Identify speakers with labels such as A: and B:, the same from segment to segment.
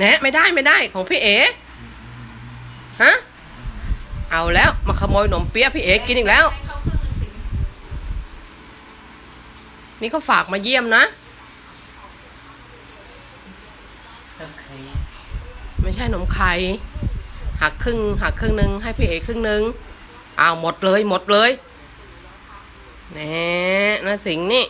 A: แหนะไม่ได้ไม่ได้ของพี่เอ๋ฮะเอาแล้วมาขโมยขนมเปี๊ยะพี่เอ๋กินอีกแล้ว
B: ให้เขาครึ่งหนึ่งสิ
A: นี่เขาฝากมาเยี่ยมนะ
C: ต้องใคร
A: ไม่ใช่ขนมไข่หักครึ่งหักครึ่งหนึ่งให้พี่เอ๋ครึ่งหนึ่งเอาหมดเลยหมดเลยแหน่นะสิงห์นี่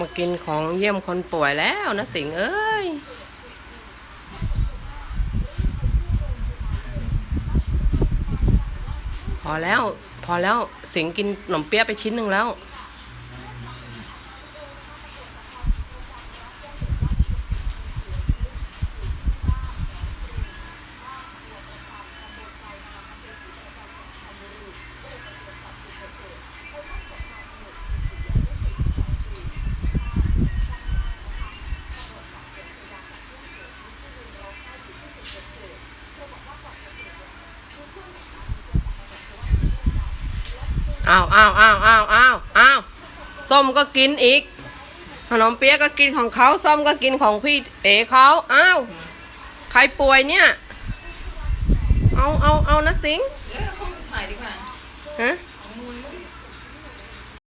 A: มากินของเยี่ยมคนป่วยแล้วนะสิงเอ้ยพอแล้ว พอแล้วสิงกินขนมเปี๊ยะไปชิ้นหนึ่งแล้ว อ้าวอ้าวอ้าวอ้าวอ้าวอ้าวส้มก็กินอีก ขนมเปี๊ยะก็กินของเขาส้มก็กินของพี่เอ๋เขาอ้าวใครป่วยเนี่ย เอาเอาเอานะสิงห์
B: เออเขาถ่ายดีกว่า
A: ฮะ